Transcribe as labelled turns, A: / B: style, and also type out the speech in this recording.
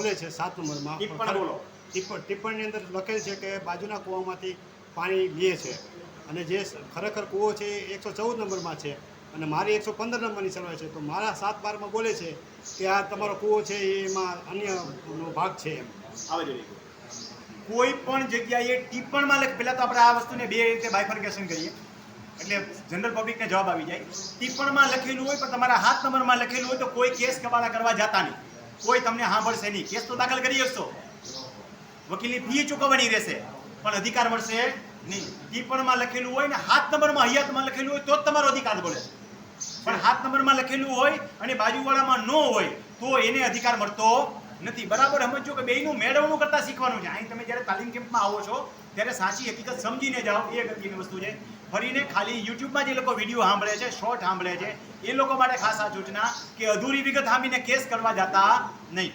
A: બોલે છે સાત નંબરમાં
B: ટિપ્પણ બોલો.
A: ટિપ્પણ ટિપ્પણની અંદર લખેલ છે કે બાજુના કૂવામાંથી પાણી લે છે. અને જે ખરેખર કૂવો છે એ એકસો ચૌદ નંબરમાં છે. અને મારી એકસો પંદર નંબરની સર્વે છે. તો મારા સાત બારમાં બોલે છે કે આ તમારો કૂવો છે એ એમાં અન્ય ભાગ છે એમ.
B: આવે જોઈએ કોઈ પણ જગ્યાએ ટિપ્પણમાં લખ પહેલાં તો આપણે આ વસ્તુને બે રીતે બાયફર્કેશન કરીએ. એટલે જનરલ પબ્લિકને જવાબ આવી જાય. ટિપ્પણમાં લખેલું હોય પણ તમારા હાથ નંબરમાં લખેલું હોય તો કોઈ કેસ કબાળા કરવા જતા નહીં. કોઈ તમને સાંભળશે નહીં. કેસ તો દાખલ કરી શકશો વકીલની ફી ચૂકવવાની રહેશે, પણ અધિકાર મળશે નહીં. ટિપ્પણમાં લખેલું હોય ને હાથ નંબરમાં, હયાતમાં લખેલું હોય તો જ તમારો અધિકાર મળે. પણ હાથ નંબરમાં લખેલું હોય અને બાજુવાળામાં ન હોય તો એને અધિકાર મળતો નથી. બરાબર? સમજો કે બેયનું મેળવણું કરતાં શીખવાનું છે. અહીં તમે જ્યારે તાલીમ કેમ્પમાં આવો છો, ત્યારે સાચી હકીકત સમજીને જાઓ. એ અગત્યની વસ્તુ છે. ફરીને ખાલી યુટ્યુબમાં જે લોકો વીડિયો સાંભળે છે શોર્ટ સાંભળે છે, એ લોકો માટે ખાસ આ સૂચના કે અધૂરી વિગત સાંભળીને કેસ કરવા જતા નહીં.